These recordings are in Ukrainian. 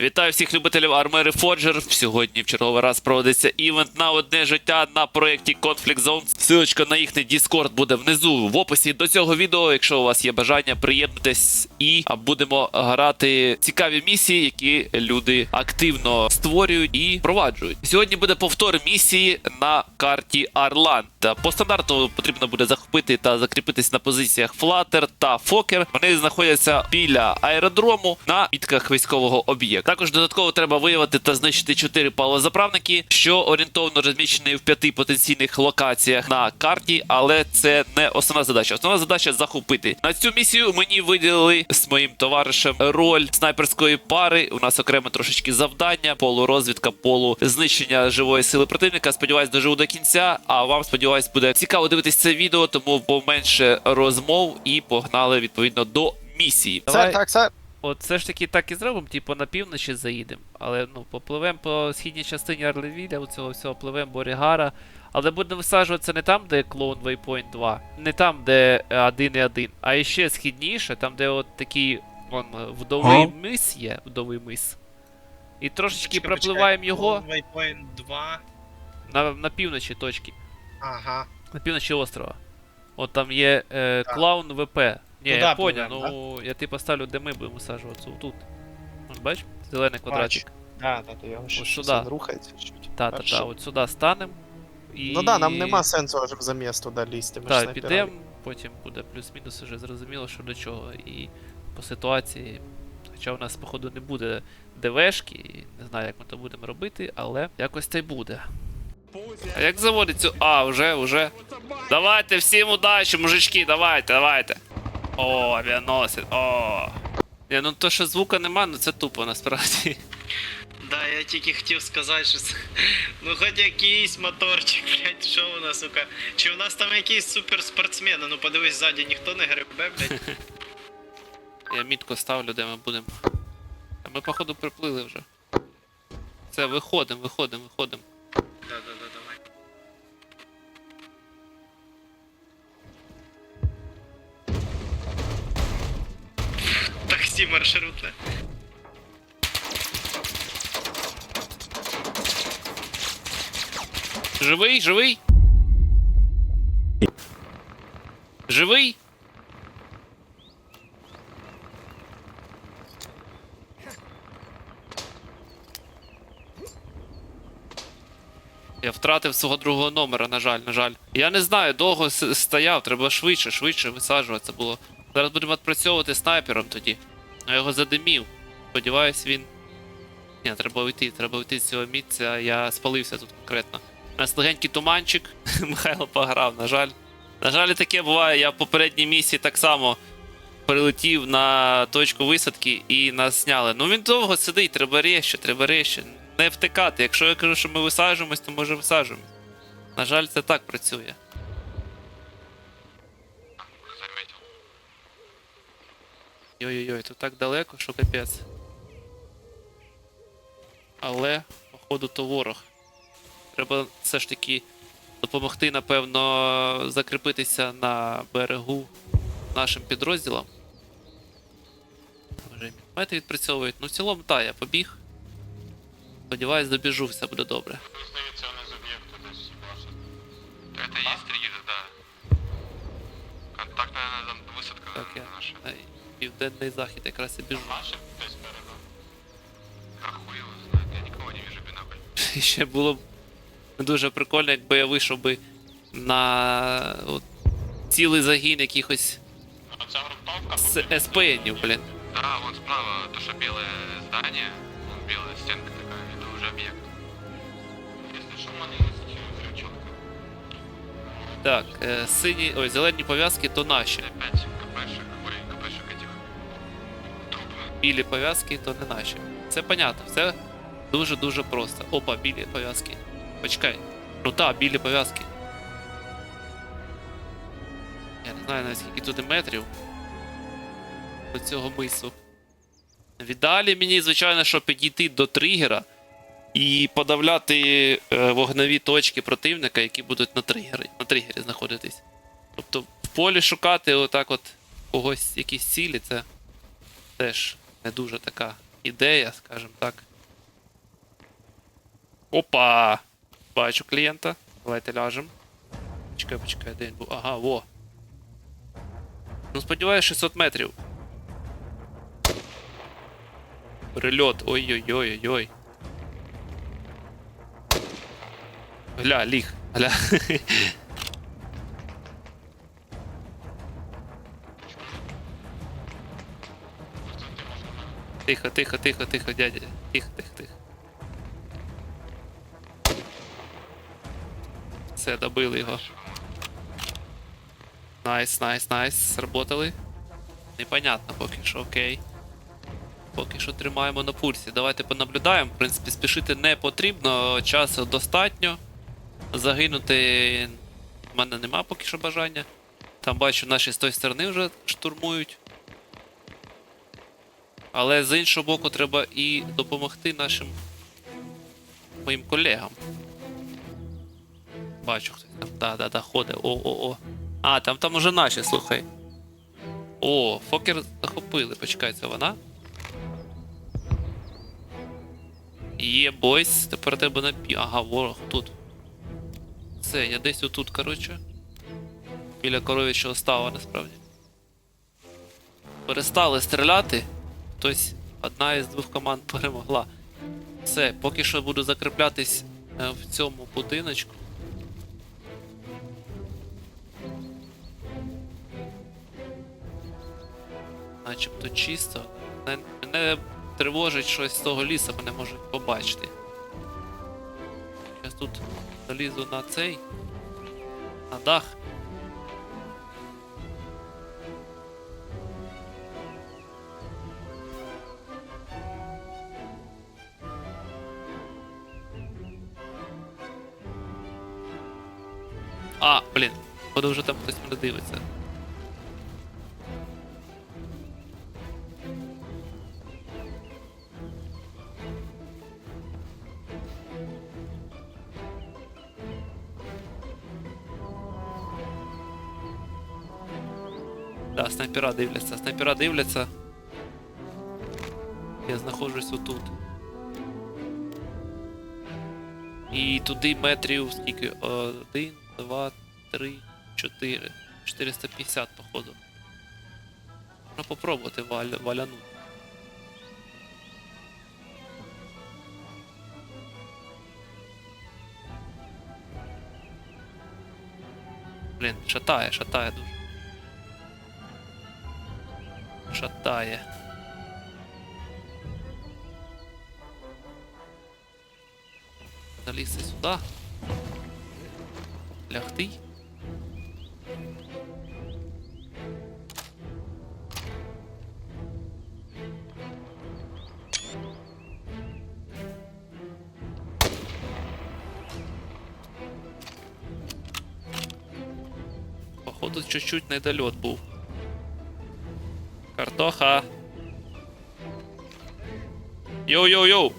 Вітаю всіх любителів армери Фоджер. Сьогодні в черговий раз проводиться івент на одне життя на проєкті Conflict Zone. Силочка на їхній Discord буде внизу в описі до цього відео. Якщо у вас є бажання, приєднуйтесь і будемо грати цікаві місії, які люди активно створюють і впроваджують. Сьогодні буде повтор місії на карті Арланд. По стандарту потрібно буде захопити та закріпитись на позиціях Флатер та Фокер. Вони знаходяться біля аеродрому на мітках військового об'єкту. Також додатково треба виявити та знищити 4 палозаправники, що орієнтовно розміщені в п'яти потенційних локаціях на карті, але це не основна задача. Основна задача захопити. На цю місію мені виділили з моїм товаришем роль снайперської пари. У нас окремо трошечки завдання, полурозвідка, полу знищення живої сили противника. Сподіваюсь, доживу до кінця. А вам сподіваюсь, буде цікаво дивитись це відео, тому поменше розмов і погнали відповідно до місії. Сер, так, сер. От все ж таки так і зробимо, типу на півночі заїдемо. Але ну, попливемо по східній частині Арлевіля, у цього всього пливемо Борігара. Але будемо висаджуватися не там, де Clone Waypoint 2, не там, де 1 і 1, а іще східніше, там, де от такий он, вдовий Ага. мис є, вдовий мис. І трошечки Почекай, пропливаємо почекай. його Waypoint 2. на, на півночі точки. Ага. На півночі острова. От там є е, Так. клаун ВП. Ні, Туди я поняв, пливемо, ну я ти поставлю, де ми будемо висаджуватися. Тут. От бач? Зелений квадратик. Да, да, то його ще сюди. рухається чуть. Та, та, Перше. та, от сюди станемо. І... Ну да, нам нема сенсу аж в заміс туди лізти. Ми Так, підемо, потім буде плюс-мінус вже зрозуміло, що до чого. І по ситуації. Хоча у нас, походу, не буде ДВшки, і не знаю, як ми то будемо робити, але якось це й буде. А як заводиться? А, вже, вже. Давайте всім удачі, мужички, давайте, давайте. О, авіаносець, о. Ні, ну то, що звука нема, ну це тупо насправді. Да, я тільки хотів сказати, що це... Ну хоч якийсь моторчик, блядь, що у нас, сука. Чи у нас там якийсь суперспортсмен? Ну подивись ззаді, ніхто не гребе, блядь. Я мітко ставлю, де ми будемо. А ми, походу, приплили вже. Все, виходимо, виходимо, виходимо. Да, да, Таксі маршрутне. Живий, живий? Живий? Я втратив свого другого номера, на жаль, на жаль. Я не знаю, довго стояв, треба швидше, швидше висаджуватися було. Зараз будемо відпрацьовувати снайпером тоді. Я його задимів. Сподіваюсь, він. Ні, треба уйти, треба уйти з цього місця, я спалився тут конкретно. У нас легенький туманчик. Михайло пограв, на жаль. На жаль, таке буває. Я в попередній місії так само прилетів на точку висадки і нас зняли. Ну він довго сидить, треба резче, треба резче. Не втикати. Якщо я кажу, що ми висаджуємось, то може висаджуємось. На жаль, це так працює. Йой-йой-йой, тут так далеко, що капець. Але, походу, то ворог. Треба все ж таки допомогти, напевно, закріпитися на берегу нашим підрозділам. Вже міномети відпрацьовують. Ну, в цілому, так, я побіг. Сподіваюсь, добіжу, все буде добре. південний захід якраз і біжу. Наши десь спереду. А хуй его знает, я никого не вижу бинокль. І ще було б дуже прикольно, якби я вийшов би на от, цілий загін якихось А ця грунтовка? с- СПНів, блін. Да, вон справа, то, что белое здание, вон белая стенка такая, это уже объект. Если что, мы не взрывчатка. Так, е, сині, ой, зелені пов'язки то наші. Білі пов'язки то не наші. Це понятно, все дуже-дуже просто. Опа, білі пов'язки. Почекай. Так, білі пов'язки. Я не знаю навіть скільки туди метрів до цього мису. Віддалі мені, звичайно, що підійти до тригера і подавляти е, вогневі точки противника, які будуть на тригері, на тригері знаходитись. Тобто в полі шукати отак от когось якісь цілі, це теж не дуже така ідея, скажімо так. Опа! Бачу клієнта. Давайте ляжем. Почекай, почекай, де він був. Ага, во. Ну, сподіваюся, 600 метрів. Прильот. Ой-ой-ой-ой-ой. Гля, ліг. Гля. Тихо, тихо, тихо, тихо, дядя. Тихо, тихо, тихо. Все, добили його. Найс, найс, найс. Сработали. Непонятно поки що, окей. Поки що тримаємо на пульсі. Давайте понаблюдаємо. В принципі, спішити не потрібно, часу достатньо. Загинути в мене нема поки що бажання. Там бачу, наші з тої сторони вже штурмують. Але з іншого боку, треба і допомогти нашим моїм колегам. Бачу, хтось там. Да, да, да, ходить. О, о, о. А, там там уже наші, слухай. О, Фокер захопили. Почекай, це вона. Є бойс, тепер треба на пі. Ага, ворог тут. Все, я десь отут, коротше. Біля коров'ячого става, насправді. Перестали стріляти. Хтось, одна із двох команд перемогла. Все, поки що буду закріплятись е, в цьому будиночку. Начебто чисто. Мене, тривожить щось з того лісу, мене можуть побачити. Зараз тут залізу на цей. На дах. А, блін, походу вже там хтось мене дивиться. Да, снайпера дивляться, снайпера дивляться. Я знаходжусь отут. І туди метрів скільки? Один, два, три, чотири. 450, походу. Можна попробувати валя, валянути. Блін, шатає, шатає дуже. Шатає. Залізти сюди. Лягти. Походу, чуть-чуть недольот був. Картоха. Йоу-йоу-йоу!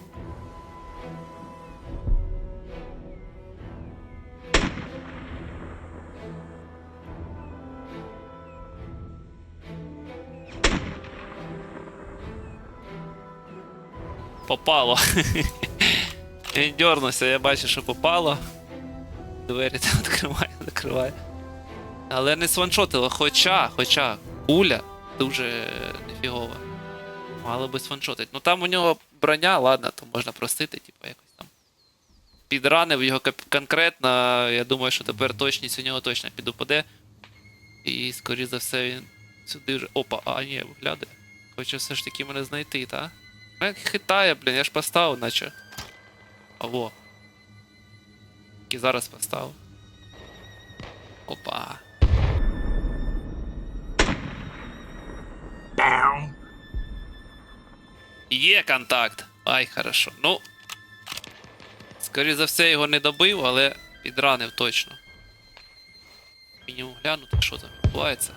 Попало. Він дернувся, я бачу, що попало. Двері там відкриває, закриває. Але не сваншотило, хоча, хоча, куля дуже нефігова. Мало би сваншотить. Ну там у нього броня, ладно, то можна простити, типу, якось там. Підранив його конкретно, я думаю, що тепер точність у нього точно підупаде. І, скоріш за все, він сюди вже. Опа, а ні, виглядає. Хоче все ж таки мене знайти, та? Як хитає, блін, я ж поставив, наче. Аво. І зараз поставив. Опа. Є контакт. Ай, хорошо. Ну. Скоріше за все, його не добив, але підранив точно. Мінімум глянути, що там відбувається.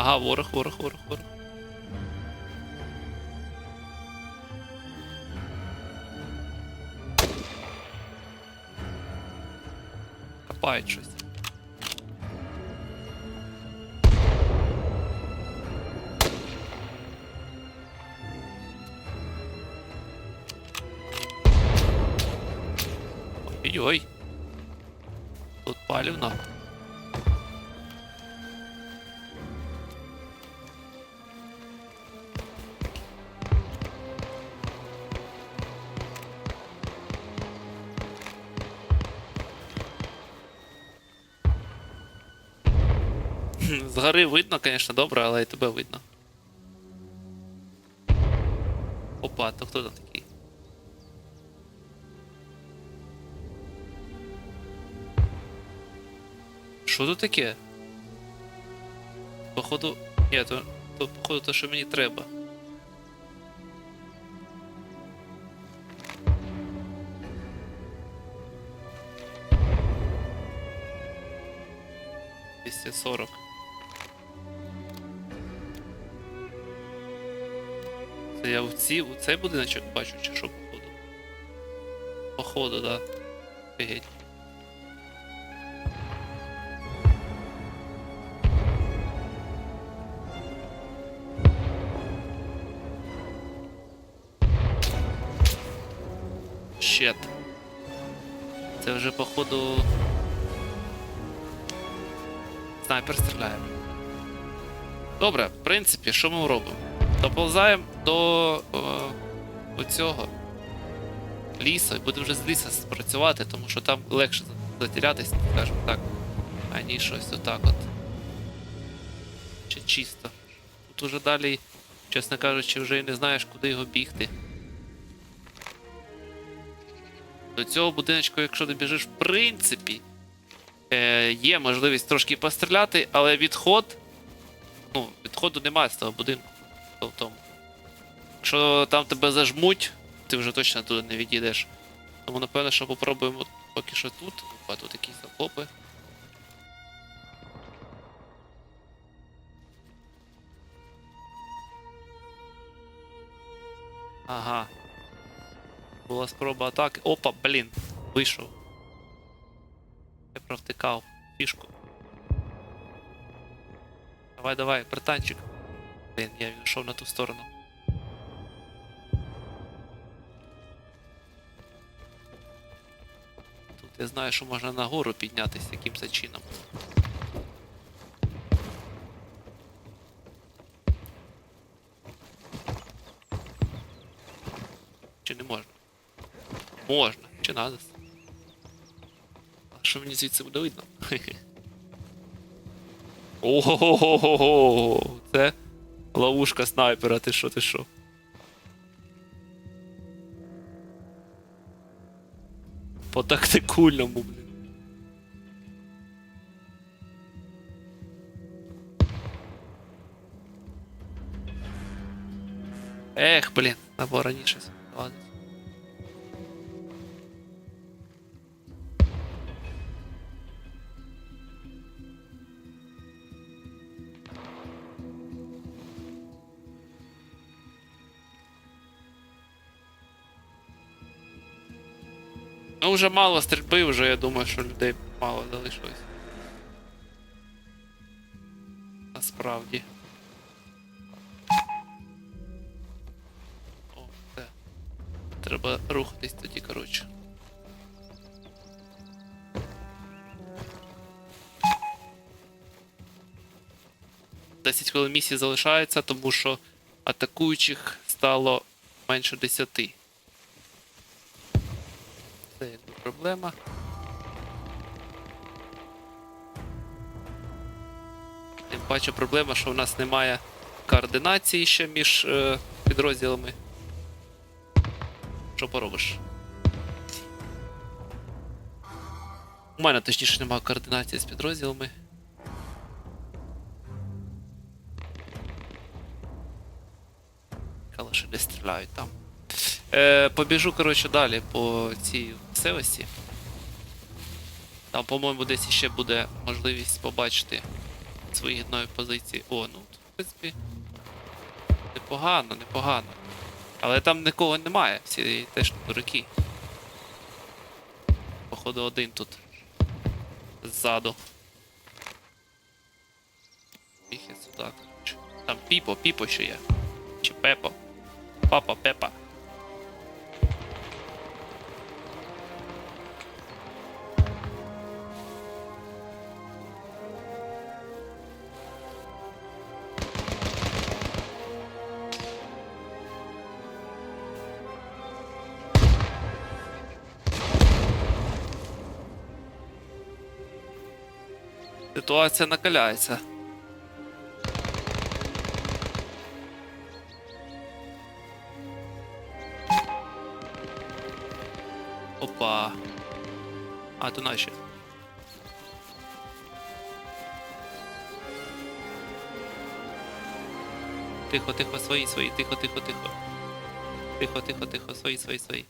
Ага, ворог, ворог, ворог, ворог. Копають щось. Ой-ой. Тут палівно. Згори видно, звісно, добре, але і тебе видно. Опа, то хто там такий? Що тут таке? Походу. Ні, то, то походу то, що мені треба. Двісті сорок. Це я в ці, у цей будиночок бачу, чи що походу? Походу, да. Офігеть. Щет. Це вже походу. Снайпер стріляє. Добре, в принципі, що ми робимо? Доповзаємо до е, оцього лісу і будемо вже з ліса працювати, тому що там легше за- затерятись, скажімо так, аніж щось отак от. Чи чисто. Тут уже далі, чесно кажучи, вже і не знаєш, куди його бігти. До цього будиночку, якщо ти біжиш, в принципі, е, є можливість трошки постріляти, але відход. Ну, відходу немає з того будинку. То в тому. Якщо там тебе зажмуть, ти вже точно туди не відійдеш. Тому напевно, що попробуємо поки що тут. Опа, тут якісь окопи. Ага. Була спроба атаки. Опа, блін, вийшов. Я провтикав фішку. Давай, давай, братанчик. Блін, я йшов на ту сторону. Тут я знаю, що можна нагору піднятися якимось чином. Чи не можна? Можна, чи надо? А що мені звідси буде видно? Ого-го-го-го-го! це ловушка снайпера, ти що, ти що? По тактикульному, блін. Ех, блін, або раніше. Ладно. Вже мало стрільби, вже я думаю, що людей мало залишилось. Насправді. О, все. Треба рухатись тоді, коротше. Десять хвилин місії залишається, тому що атакуючих стало менше 10. Це якби проблема. Тим паче проблема, що в нас немає координації ще між е, підрозділами. Що поробиш? У мене точніше немає координації з підрозділами. Калаші не стріляють там. Е, побіжу, коротше, далі по цій місцевості. Там, по-моєму, десь ще буде можливість побачити свої нові позиції. О, ну, в принципі. Непогано, непогано. Але там нікого немає, всі теж дураки. Походу один тут. Ззаду. Вихід сюди. Там Піпо, Піпо ще є. Чи Пепо. Папа, Пепа. Ситуація накаляється. Опа. А, то наші. Тихо, тихо, свої, свої, тихо, тихо, тихо. Тихо, тихо, тихо, свої, свої, свої.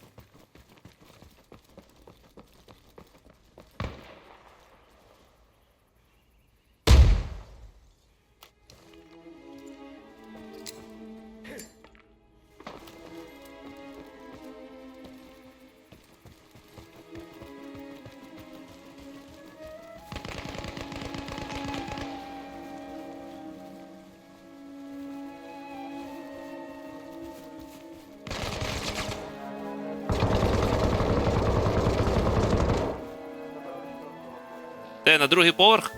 На другий поверх?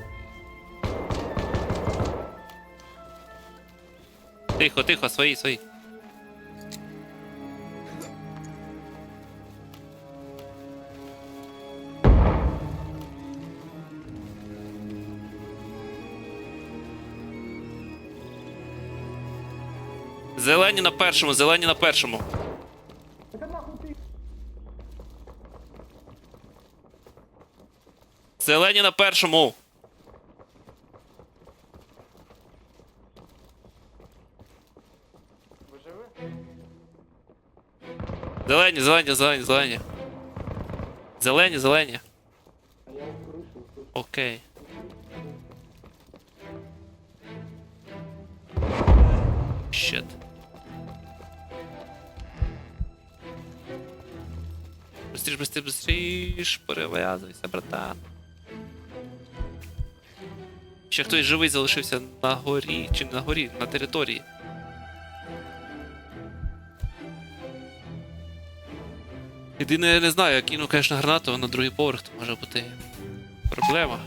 Тихо, тихо, свої, свої. Зелені на першому, зелені на першому. Зелені на першому. Зелені, зелені, зелені, зелені. Зелені, зелені. Окей. Щет. Быстріш, быстріш, быстріш, перев'язуйся, братан. Ще хтось живий залишився на горі, чи не на горі, на території. Єдине, я не знаю, я кину, конечно, гранату на другий поверх, то може бути проблема.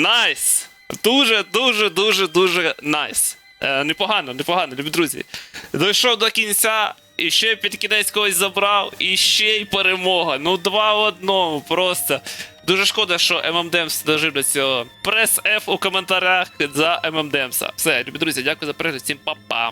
Найс! Дуже, дуже, дуже, дуже найс. Е, непогано, непогано, любі друзі. Дійшов до кінця, і ще під кінець когось забрав, і ще й перемога. Ну, два в одному, просто. Дуже шкода, що ММДемс дожив до цього. Прес F у коментарях за ММДемса. Все, любі друзі, дякую за перегляд, всім па-па.